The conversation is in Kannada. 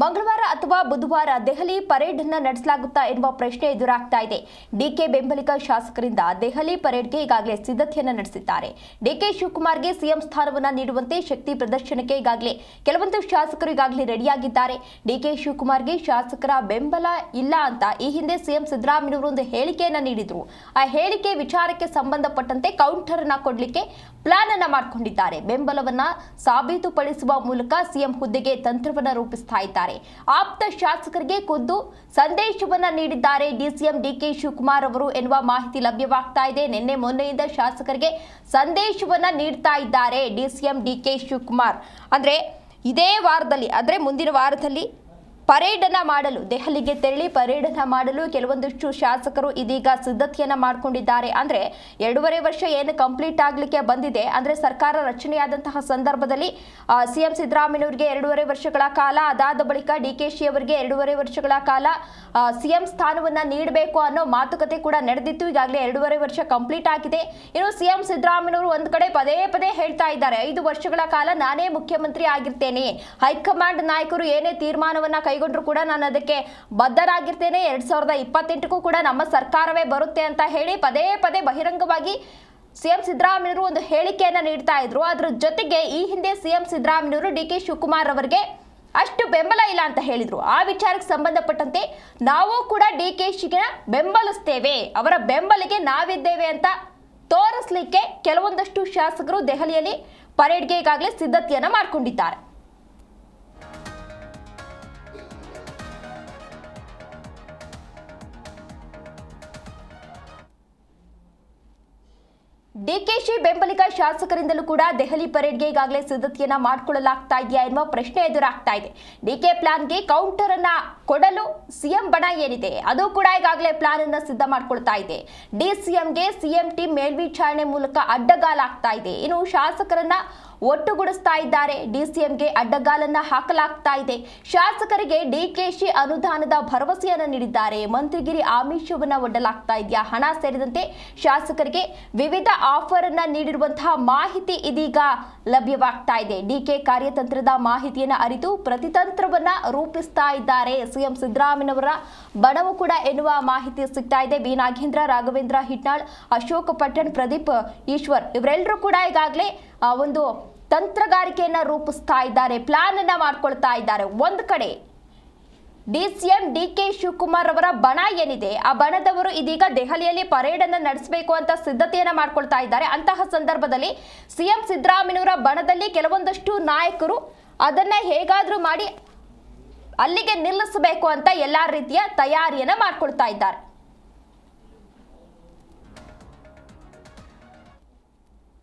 ಮಂಗಳವಾರ ಅಥವಾ ಬುಧವಾರ ದೆಹಲಿ ಪರೇಡ್ ಅನ್ನ ನಡೆಸಲಾಗುತ್ತಾ ಎನ್ನುವ ಪ್ರಶ್ನೆ ಎದುರಾಗ್ತಾ ಇದೆ. ಡಿಕೆ ಬೆಂಬಲಿಗ ಶಾಸಕರಿಂದ ದೆಹಲಿ ಪರೇಡ್ಗೆ ಈಗಾಗಲೇ ಸಿದ್ಧತೆಯನ್ನು ನಡೆಸಿದ್ದಾರೆ. ಡಿಕೆ ಶಿವಕುಮಾರ್ಗೆ ಸಿಎಂ ಸ್ಥಾನವನ್ನು ನೀಡುವಂತೆ ಶಕ್ತಿ ಪ್ರದರ್ಶನಕ್ಕೆ ಈಗಾಗಲೇ ಕೆಲವೊಂದು ಶಾಸಕರು ಈಗಾಗಲೇ ರೆಡಿಯಾಗಿದ್ದಾರೆ. ಡಿಕೆ ಶಿವಕುಮಾರ್ಗೆ ಶಾಸಕರ ಬೆಂಬಲ ಇಲ್ಲ ಅಂತ ಈ ಹಿಂದೆ ಸಿಎಂ ಸಿದ್ದರಾಮಯ್ಯವರು ಒಂದು ಹೇಳಿಕೆಯನ್ನು ನೀಡಿದ್ರು. ಆ ಹೇಳಿಕೆ ವಿಚಾರಕ್ಕೆ ಸಂಬಂಧಪಟ್ಟಂತೆ ಕೌಂಟರ್ ಅನ್ನ ಕೊಡಲಿಕ್ಕೆ ಪ್ಲಾನ್ ಅನ್ನ ಮಾಡಿಕೊಂಡಿದ್ದಾರೆ. ಬೆಂಬಲವನ್ನ ಸಾಬೀತುಪಡಿಸುವ ಮೂಲಕ ಸಿಎಂ ಹುದ್ದೆಗೆ ತಂತ್ರವನ್ನ ರೂಪಿಸ್ತಾ ಇದ್ದಾರೆ. ಆಪ್ತ ಶಾಸಕರಿಗೆ ಖುದ್ದು ಸಂದೇಶವನ್ನ ನೀಡಿದ್ದಾರೆ ಡಿಸಿಎಂ ಡಿಕೆ ಶಿವಕುಮಾರ್ ಅವರು ಎನ್ನುವ ಮಾಹಿತಿ ಲಭ್ಯವಾಗ್ತಾ ಇದೆ. ನಿನ್ನೆ ಮೊನ್ನೆಯಿಂದ ಶಾಸಕರಿಗೆ ಸಂದೇಶವನ್ನ ನೀಡ್ತಾ ಇದ್ದಾರೆ ಡಿಸಿಎಂ ಡಿಕೆ ಶಿವಕುಮಾರ್. ಅಂದ್ರೆ ಇದೇ ವಾರದಲ್ಲಿ, ಅಂದ್ರೆ ಮುಂದಿನ ವಾರದಲ್ಲಿ ಪರೇಡ್ ಅನ್ನ ಮಾಡಲು, ದೆಹಲಿಗೆ ತೆರಳಿ ಪರೇಡ್ ಅನ್ನ ಮಾಡಲು ಕೆಲವೊಂದಿಷ್ಟು ಶಾಸಕರು ಇದೀಗ ಸಿದ್ಧತೆಯನ್ನ ಮಾಡಿಕೊಂಡಿದ್ದಾರೆ. ಅಂದ್ರೆ ಎರಡೂವರೆ ವರ್ಷ ಏನು ಕಂಪ್ಲೀಟ್ ಆಗ್ಲಿಕ್ಕೆ ಬಂದಿದೆ. ಅಂದ್ರೆ ಸರ್ಕಾರ ರಚನೆಯಾದಂತಹ ಸಂದರ್ಭದಲ್ಲಿ ಸಿಎಂ ಸಿದ್ದರಾಮಯ್ಯವರಿಗೆ ಎರಡೂವರೆ ವರ್ಷಗಳ ಕಾಲ, ಅದಾದ ಬಳಿಕ ಡಿ ಕೆ ಅವರಿಗೆ ಎರಡೂವರೆ ವರ್ಷಗಳ ಕಾಲ ಸಿಎಂ ಸ್ಥಾನವನ್ನ ನೀಡಬೇಕು ಅನ್ನೋ ಮಾತುಕತೆ ಕೂಡ ನಡೆದಿತ್ತು. ಈಗಾಗಲೇ ಎರಡೂವರೆ ವರ್ಷ ಕಂಪ್ಲೀಟ್ ಆಗಿದೆ. ಇನ್ನು ಸಿಎಂ ಸಿದ್ದರಾಮಯ್ಯವರು ಒಂದು ಕಡೆ ಪದೇ ಪದೇ ಹೇಳ್ತಾ ಇದ್ದಾರೆ. ಐದು ವರ್ಷಗಳ ಕಾಲ ನಾನೇ ಮುಖ್ಯಮಂತ್ರಿ ಆಗಿರ್ತೇನೆ. ಹೈಕಮಾಂಡ್ ನಾಯಕರು ಏನೇ ತೀರ್ಮಾನವನ್ನ ಕೈಗೊಂಡ್ರು ಕೂಡ ನಾನು ಅದಕ್ಕೆ ಬದ್ಧರಾಗಿರ್ತೇನೆ. ಎರಡ್ ಸಾವಿರದ ಇಪ್ಪತ್ತೆಂಟಕ್ಕೂ ಕೂಡ ನಮ್ಮ ಸರ್ಕಾರವೇ ಬರುತ್ತೆ ಅಂತ ಹೇಳಿ ಪದೇ ಪದೇ ಬಹಿರಂಗವಾಗಿ ಸಿಎಂ ಸಿದ್ದರಾಮಯ್ಯರು ಒಂದು ಹೇಳಿಕೆಯನ್ನ ನೀಡ್ತಾ ಇದ್ರು. ಅದ್ರ ಜೊತೆಗೆ ಈ ಹಿಂದೆ ಸಿಎಂ ಸಿದ್ದರಾಮಯ್ಯವರು ಡಿ ಕೆ ಶಿವಕುಮಾರ್ ಅವರಿಗೆ ಅಷ್ಟು ಬೆಂಬಲ ಇಲ್ಲ ಅಂತ ಹೇಳಿದರು. ಆ ವಿಚಾರಕ್ಕೆ ಸಂಬಂಧಪಟ್ಟಂತೆ ನಾವು ಕೂಡ ಡಿ ಕೆ ಶಿಗೆ ಬೆಂಬಲಿಸ್ತೇವೆ. ಅವರ ಬೆಂಬಲಿಗೆ ನಾವಿದ್ದೇವೆ ಅಂತ ತೋರಿಸ್ಲಿಕ್ಕೆ ಕೆಲವೊಂದಷ್ಟು ಶಾಸಕರು ದೆಹಲಿಯಲ್ಲಿ ಪರೇಡ್ಗೆ ಈಗಾಗಲೇ ಸಿದ್ಧತೆಯನ್ನು ಮಾಡ್ಕೊಂಡಿದ್ದಾರೆ. ಡಿಕೆಶಿ ಬೆಂಬಲಿಗ ಶಾಸಕರಿಂದಲೂ ಕೂಡ ದೆಹಲಿ ಪರೇಡ್ಗೆ ಈಗಾಗಲೇ ಸಿದ್ಧತೆಯನ್ನ ಮಾಡಿಕೊಳ್ಳಲಾಗ್ತಾ ಇದೆಯಾ ಎನ್ನುವ ಪ್ರಶ್ನೆ ಎದುರಾಗ್ತಾ ಇದೆ. ಡಿಕೆ ಪ್ಲಾನ್ಗೆ ಕೌಂಟರ್ ಅನ್ನ ಕೊಡಲು ಸಿಎಂ ಬಣ ಏನಿದೆ? ಅದು ಕೂಡ ಈಗಾಗಲೇ ಪ್ಲಾನ್ ಅನ್ನ ಸಿದ್ಧ ಮಾಡಿಕೊಳ್ತಾ ಇದೆ. ಡಿಸಿಎಂಗೆ ಸಿಎಂ ಟೀಮ್ ಮೇಲ್ವಿಚಾರಣೆ ಮೂಲಕ ಅಡ್ಡಗಾಲಾಗ್ತಾ ಇದೆ. ಇನ್ನು ಶಾಸಕರನ್ನ ಒಟ್ಟುಗೂಡಿಸ್ತಾ ಇದ್ದಾರೆ ಡಿಸಿಎಂಗೆ ಅಡ್ಡಗಾಲನ್ನ ಹಾಕಲಾಗ್ತಾ ಇದೆ. ಶಾಸಕರಿಗೆ ಡಿಕೆಶಿ ಅನುದಾನದ ಭರವಸೆಯನ್ನು ನೀಡಿದ್ದಾರೆ. ಮಂತ್ರಿಗಿರಿ ಆಮಿಷವನ್ನ ಒಡ್ಡಲಾಗ್ತಾ ಇದೆಯಾ? ಹಣ ಸೇರಿದಂತೆ ಶಾಸಕರಿಗೆ ವಿವಿಧ ಆಫರ್ ಅನ್ನ ನೀಡಿರುವಂತಹ ಮಾಹಿತಿ ಇದೀಗ ಲಭ್ಯವಾಗ್ತಾ ಇದೆ. ಡಿಕೆ ಕಾರ್ಯತಂತ್ರದ ಮಾಹಿತಿಯನ್ನ ಅರಿತು ಪ್ರತಿತಂತ್ರವನ್ನ ರೂಪಿಸ್ತಾ ಇದ್ದಾರೆ. ಸಿಎಂ ಸಿದ್ದರಾಮಯ್ಯನವರ ಬಣವು ಕೂಡ ಎನ್ನುವ ಮಾಹಿತಿ ಸಿಗ್ತಾ ಇದೆ. ಬಿ ನಾಗೇಂದ್ರ, ರಾಘವೇಂದ್ರ ಹಿಟ್ನಾಳ್, ಅಶೋಕ್ ಪಟ್ಟಣ್, ಪ್ರದೀಪ್ ಈಶ್ವರ್ ಇವರೆಲ್ಲರೂ ಕೂಡ ಈಗಾಗಲೇ ಒಂದು ತಂತ್ರಗಾರಿಕೆಯನ್ನ ರೂಪಿಸ್ತಾ ಇದ್ದಾರೆ ಪ್ಲಾನ್ ಅನ್ನ ಮಾಡ್ಕೊಳ್ತಾ ಇದ್ದಾರೆ. ಒಂದು ಕಡೆ ಡಿಸಿಎಂ ಡಿ ಕೆ ಶಿವಕುಮಾರ್ ಅವರ ಬಣ ಏನಿದೆ, ಆ ಬಣದವರು ಇದೀಗ ದೆಹಲಿಯಲ್ಲಿ ಪರೇಡ್ ಅನ್ನ ನಡೆಸಬೇಕು ಅಂತ ಸಿದ್ಧತೆಯನ್ನ ಮಾಡ್ಕೊಳ್ತಾ ಇದ್ದಾರೆ. ಅಂತಹ ಸಂದರ್ಭದಲ್ಲಿ ಸಿಎಂ ಸಿದ್ದರಾಮಯ್ಯವರ ಬಣದಲ್ಲಿ ಕೆಲವೊಂದಷ್ಟು ನಾಯಕರು ಅದನ್ನ ಹೇಗಾದ್ರೂ ಮಾಡಿ ಅಲ್ಲಿಗೆ ನಿಲ್ಲಿಸಬೇಕು ಅಂತ ಎಲ್ಲಾ ರೀತಿಯ ತಯಾರಿಯನ್ನ ಮಾಡ್ಕೊಳ್ತಾ ಇದ್ದಾರೆ.